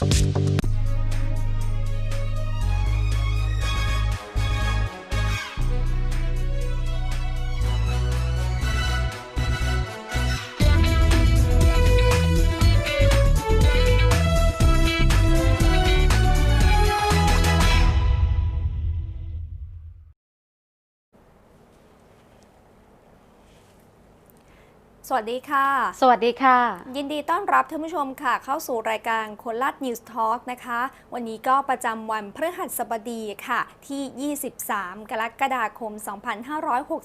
Bye. สวัสดีค่ะ สวัสดีค่ะ ยินดีต้อนรับท่านผู้ชมค่ะ เข้าสู่รายการคนลัดนิวส์ทอล์กนะคะ วันนี้ก็ประจำวันพฤหัสบดีค่ะ ที่ 23 กรกฎาคม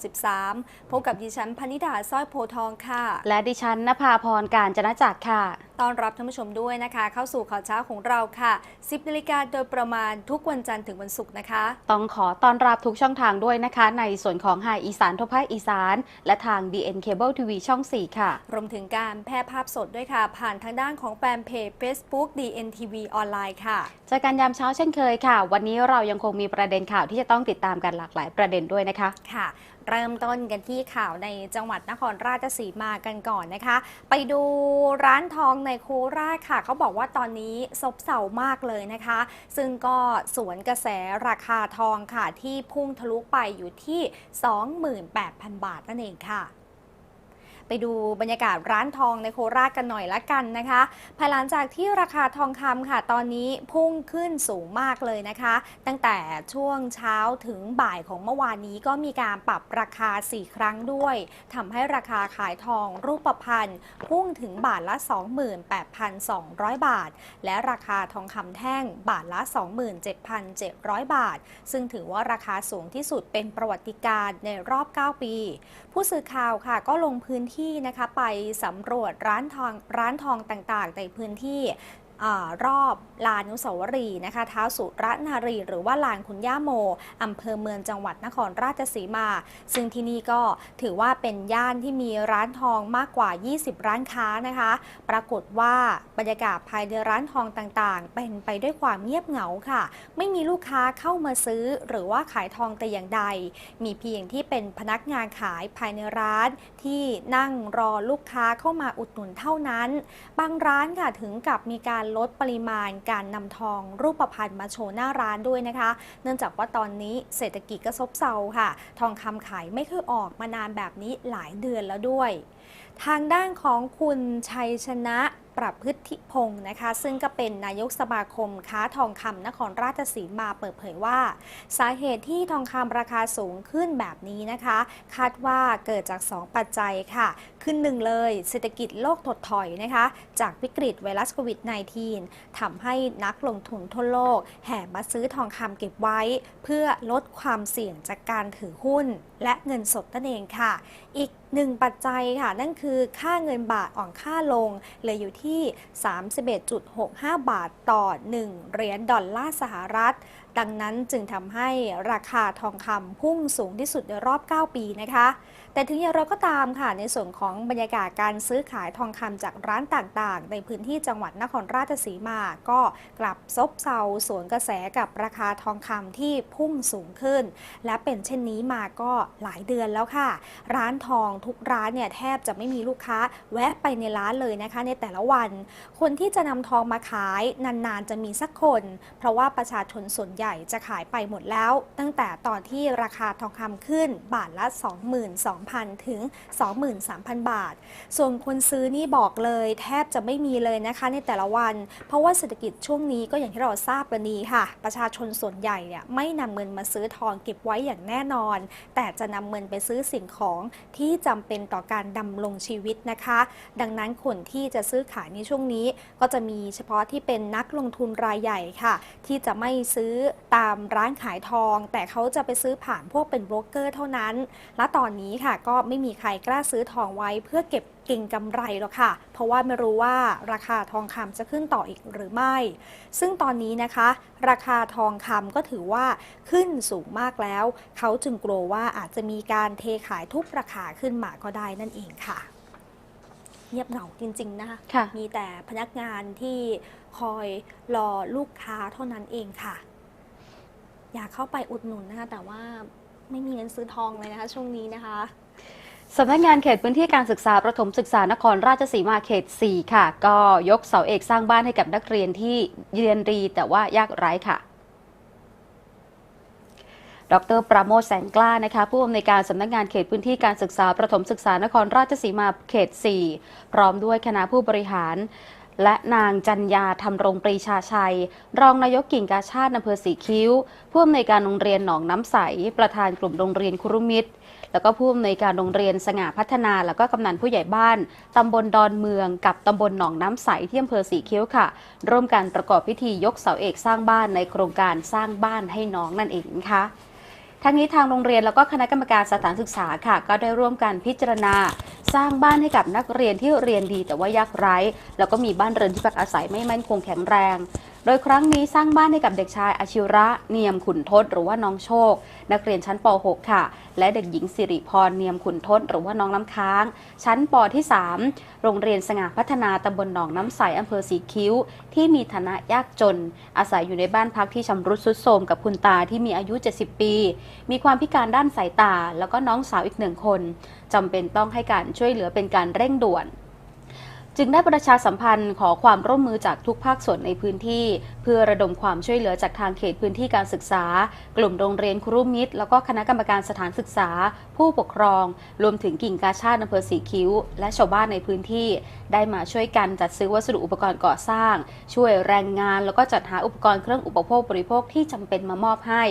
2563 พบกับดิฉันพนิดา สร้อยโพธิ์ทองค่ะ และดิฉันนภาพรการจนจักรค่ะ ต้อนรับท่านผู้ชมด้วยนะคะ เข้าสู่ข่าวเช้าของเราค่ะ 10นาฬิกาโดยประมาณทุกวันจันทร์ถึงวันศุกร์นะคะ ต้องขอต้อนรับทุกช่องทางด้วยนะคะ ในส่วนของไฮอีสานทบภาคอีสาน และทาง DN Cable TV ช่อง 4 ค่ะ รวมถึงการแพร่ภาพสดด้วยค่ะ ผ่านทางด้านของแฟนเพจ Facebook DNTV ออนไลน์ค่ะเจอกันยามเช้าเช่นเคยค่ะ วันนี้เรายังคงมีประเด็นข่าวที่จะต้องติดตามกันหลากหลายประเด็นด้วยนะคะค่ะ เริ่มต้นกันที่ข่าวในจังหวัดนครราชสีมากันก่อนนะคะ ไปดูร้านทองในโคราชค่ะ เขาบอกว่าตอนนี้ซบเซามากเลยนะคะ ซึ่งก็สวนกระแสราคาทองค่ะที่พุ่งทะลุไปอยู่ที่ 28,000 บาทนั่นเองค่ะ ไปดูบรรยากาศร้านทองในโคราชกันหน่อยละกันนะคะ ภายหลังจากที่ราคาทองคำค่ะ ตอนนี้พุ่งขึ้นสูงมากเลยนะคะ ตั้งแต่ช่วงเช้าถึงบ่ายของเมื่อวานนี้ก็มีการปรับราคา 4 ครั้งด้วยทำให้ราคาขายทองรูปพรรณพุ่งถึงบาทละ 28,200 บาท และราคาทองคำแท่งบาทละ 27,700 บาท ซึ่งถือว่าราคาสูงที่สุดเป็นประวัติการในรอบ 9 ปี ผู้สื่อข่าวค่ะก็ลงพื้นที่ที่นะคะไปสำรวจร้านทองร้านทองต่างๆ ในพื้นที่ รอบลานนุสาวรีย์นะคะท้าวสุรนารี หรือว่าลานคุณย่าโมอำเภอเมืองจังหวัดนครราชสีมา ซึ่งที่นี่ก็ถือว่าเป็นย่านที่มีร้านทองมากกว่า 20 ร้านค้านะคะ ปรากฏว่าบรรยากาศภายในร้านทองต่างๆ เป็นไปด้วยความเงียบเหงาค่ะ ไม่มีลูกค้าเข้ามาซื้อ หรือว่าขายทองแต่อย่างใด มีเพียงที่เป็นพนักงานขายภายในร้านที่นั่งรอลูกค้าเข้ามาอุดหนุนเท่านั้น บางร้านค่ะถึงกับมีการลดปริมาณการนำทองรูปพรรณมาโชว์หน้าร้านด้วยนะคะ เนื่องจากว่าตอนนี้เศรษฐกิจก็ซบเซาค่ะ ทองคำขายไม่ค่อยออกมานานแบบนี้หลายเดือนแล้วด้วย ทางด้านของคุณชัยชนะ ประพฤติพงศ์นะคะ ซึ่งก็เป็นนายกสมาคมค้าทองคำนครราชสีมาเปิดเผยว่า สาเหตุที่ทองคำราคาสูงขึ้นแบบนี้นะคะ คาดว่าเกิดจาก 2 ปัจจัยค่ะ ขึ้นหนึ่งเลยเศรษฐกิจโลกถดถอยนะคะ จากวิกฤตไวรัสโควิด -19 ทำให้นักลงทุนทั่วโลก แห่มาซื้อทองคำเก็บไว้ เพื่อลดความเสี่ยงจากการถือหุ้นและเงินสดนั่นเองค่ะ อีกหนึ่งปัจจัยค่ะ นั่นคือค่าเงินบาทอ่อนค่าลงเหลืออยู่ที่ 31.65 บาทต่อ 1 เหรียญดอลลาร์สหรัฐ ดังนั้นจึงทำให้ราคาทองคำพุ่งสูงที่สุดในรอบ 9 ปีนะคะ แต่ถึงอย่างไรก็ตามค่ะ ในส่วนของบรรยากาศการซื้อขายทองคำจากร้านต่างๆ ในพื้นที่จังหวัดนครราชสีมา ก็กลับซบเซาสวนกระแสกับราคาทองคำที่พุ่งสูงขึ้น และเป็นเช่นนี้มาก็หลายเดือนแล้วค่ะ ร้านทองทุกร้านเนี่ยแทบจะไม่มีลูกค้าแวะไปในร้านเลยนะคะ ในแต่ละวัน คนที่จะนำทองมาขายนานๆ จะมีสักคน เพราะว่าประชาชนส่วนใหญ่จะขายไปหมดแล้ว ตั้งแต่ตอนที่ราคาทองคำขึ้นบาทละ 22,000ถึง 23,000 บาท ส่วนคนซื้อนี่บอกเลยแทบจะไม่มีเลยนะคะในแต่ละวัน เพราะว่าเศรษฐกิจช่วงนี้ก็อย่างที่เราทราบกันดีค่ะ ประชาชนส่วนใหญ่เนี่ยไม่นำเงินมาซื้อทองเก็บไว้อย่างแน่นอน แต่จะนำเงินไปซื้อสิ่งของที่จำเป็นต่อการดำรงชีวิตนะคะ ดังนั้นคนที่จะซื้อขายในช่วงนี้ก็จะมีเฉพาะที่เป็นนักลงทุนรายใหญ่ค่ะ ที่จะไม่ซื้อตามร้านขายทอง แต่เขาจะไปซื้อผ่านพวกเป็นโบรกเกอร์เท่านั้น และตอนนี้ค่ะก็ไม่มีใครกล้าซื้อทองไว้เพื่อเก็บเก่งกำไรหรอกค่ะ เพราะว่าไม่รู้ว่าราคาทองคำจะขึ้นต่ออีกหรือไม่ ซึ่งตอนนี้นะคะ ราคาทองคำก็ถือว่าขึ้นสูงมากแล้ว เขาจึงกลัวว่าอาจจะมีการเทขายทุบราคาขึ้นมาก็ได้นั่นเองค่ะ เงียบเหงาจริงๆนะคะค่ะมีแต่พนักงานที่คอยรอลูกค้าเท่านั้นเองค่ะ อยากเข้าไปอุดหนุนนะคะแต่ว่าไม่มีเงินซื้อทองเลยนะคะ ช่วงนี้นะคะ สำนักงานเขตพื้นที่การศึกษาประถมศึกษานครราชสีมาเขต 4 ค่ะ ก็ยกเสาเอกสร้างบ้านให้กับนักเรียนที่เรียนดีแต่ว่ายากไร้ค่ะดรปราโมทแสงกล้านะคะผู้อำนวยการสำนักงานเขตพื้นที่การศึกษาประถมศึกษานครราชสีมาเขต 4 พร้อมด้วยคณะผู้บริหาร และนางจันยาทำรงปรีชาชัย รองนายกกิ่งกาชาติอำเภอสีคิ้ว ผู้อำนวยการโรงเรียนหนองน้ำใส ประธานกลุ่มโรงเรียนคุรุมิตร แล้วก็ผู้อำนวยการโรงเรียนสง่าพัฒนา แล้วก็กำนันผู้ใหญ่บ้านตำบลดอนเมือง กับตำบลหนองน้ำใสที่อำเภอสีคิ้วค่ะ ร่วมกันประกอบพิธียกเสาเอกสร้างบ้านในโครงการสร้างบ้านให้น้องนั่นเองนะคะทั้งนี้ทางโรงเรียนแล้วก็คณะกรรมการสถานศึกษาค่ะ ก็ได้ร่วมกันพิจารณา สร้างบ้านให้กับนักเรียนที่เรียนดีแต่ว่ายากไร้ แล้วก็มีบ้านเรือนที่พักอาศัยไม่มั่นคงแข็งแรง โดยครั้งนี้สร้างบ้านให้กับเด็กชายอาชิระเนียมขุนทศหรือว่าน้องโชค นักเรียนชั้นป .6 ค่ะ และเด็กหญิงสิริพรเนียมขุนทศหรือว่าน้องน้ำค้าง ชั้นปที่ 3 โรงเรียนสง่าพัฒนาตำบลหนองน้ำใสอำเภอสีคิ้ว ที่มีฐานะยากจน อาศัยอยู่ในบ้านพักที่ชำรุดทรุดโทรมกับคุณตาที่มีอายุ 70 ปี มีความพิการด้านสายตา แล้วก็น้องสาวอีกหนึ่งคนจำเป็นต้องให้การช่วยเหลือเป็นการเร่งด่วน จึงได้ประชาสัมพันธ์ขอความร่วมมือจากทุกภาคส่วนในพื้นที่ พื่อระดมความช่วยเหลือจากทางเขตพื้นที่การศึกษา กลุ่มโรงเรียนครูมิตร แล้วก็คณะกรรมการสถานศึกษา ผู้ปกครอง รวมถึงกิ่งกาชาติอำเภอสีคิ้ว และชาวบ้านในพื้นที่ ได้มาช่วยกันจัดซื้อวัสดุอุปกรณ์ก่อสร้าง ช่วยแรงงาน แล้วก็จัดหาอุปกรณ์เครื่องอุปโภคบริโภคที่จำเป็นมามอบให้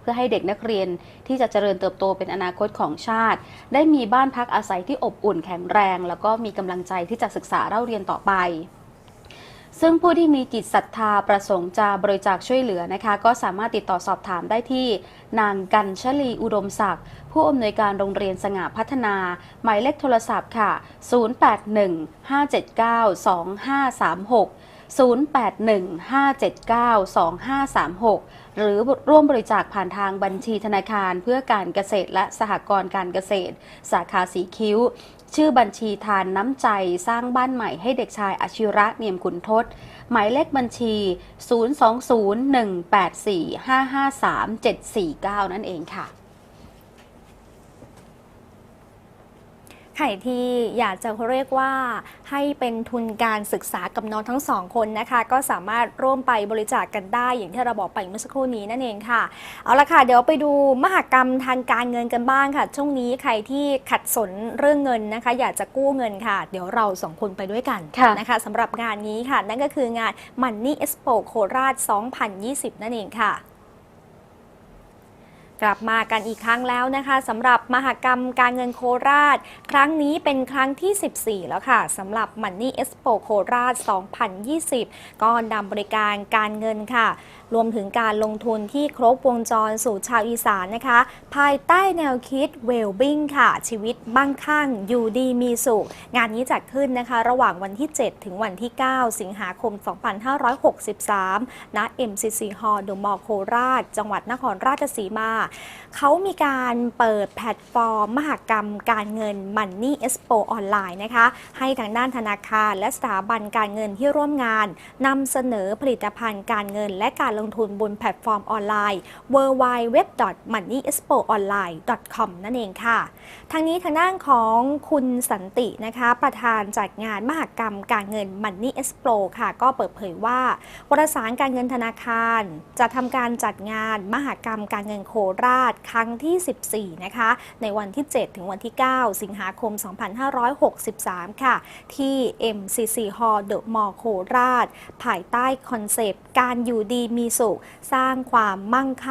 เพื่อให้เด็กนักเรียนที่จะเจริญเติบโตเป็นอนาคตของชาติ ได้มีบ้านพักอาศัยที่อบอุ่นแข็งแรง แล้วก็มีกำลังใจที่จะศึกษาเล่าเรียนต่อไป ซึ่งผู้ที่มีจิตศรัทธาประสงค์จะบริจาคช่วยเหลือนะคะ ก็สามารถติดต่อสอบถามได้ที่ นางกันชลีอุดมศักดิ์ผู้อำนวยการโรงเรียนสง่าพัฒนา หมายเลขโทรศัพท์ค่ะ 0815792536หรือร่วมบริจาคผ่านทางบัญชีธนาคารเพื่อการเกษตรและสหกรณ์การเกษตร สาขาสีคิ้ว ชื่อบัญชีทานน้ำใจสร้างบ้านใหม่ให้เด็กชายอาชิระเนียมขุนทศ หมายเลขบัญชี 02018455379 นั่นเองค่ะ ใครที่อยากจะเรียกว่าให้เป็นทุนการศึกษากับน้องทั้งสองคนนะคะ ก็สามารถร่วมไปบริจาคกกันได้อย่างที่เราบอกไปเมื่อสักครู่นี้นั่นเองค่ะ เอาละค่ะ เดี๋ยวไปดูมหกรรมทางการเงินกันบ้างค่ะ ช่วงนี้ใครที่ขัดสนเรื่องเงินนะคะ อยากจะกู้เงินค่ะ เดี๋ยวเราสองคนไปด้วยกันค่ะนะคะสำหรับงานนี้ค่ะ นั่นก็คืองาน Money Expo โคราช 2020 นั่นเองค่ะ กลับมากันอีกครั้งแล้วนะคะสำหรับมหกรรมการเงินโคราช ครั้งนี้เป็นครั้งที่ 14 แล้วค่ะสำหรับ Money Expo โคราช 2020 ก็นำบริการการเงินค่ะรวมถึงการลงทุนที่ครบวงจรสู่ชาวอีสานนะคะ ภายใต้แนวคิด Well-being ค่ะ ชีวิตมั่งคั่งอยู่ดีมีสุข งานนี้จัดขึ้นนะคะ ระหว่างวันที่ 7 ถึงวันที่ 9 สิงหาคม 2563 ณ MCC Hall ดอะมอร์โคราช จังหวัดนครราชสีมา เขามีการเปิดแพลตฟอร์ม มหกรรมการเงิน Money Expo ออนไลน์นะคะ ให้ทางด้านธนาคารและสถาบันการเงินที่ร่วมงานนำเสนอผลิตภัณฑ์การเงินและการลงทุนบนแพลตฟอร์มออนไลน์ www.moneyexpoonline.com นั่นเองค่ะ ทางนี้ทางด้านของคุณสันตินะคะ ประธานจัดงานมหกรรมการเงิน Money Expo ค่ะ ก็เปิดเผยว่าวารสารการเงินธนาคาร จะทำการจัดงานมหกรรมการเงินโคราชครั้งที่ 14 นะคะ ในวันที่ 7 ถึงวันที่ 9 สิงหาคม 2563 ค่ะ ที่ MCC Hall The Mall โคราช ภายใต้คอนเซปต์การอยู่ดีมีสุข สร้างความมั่งคั่ง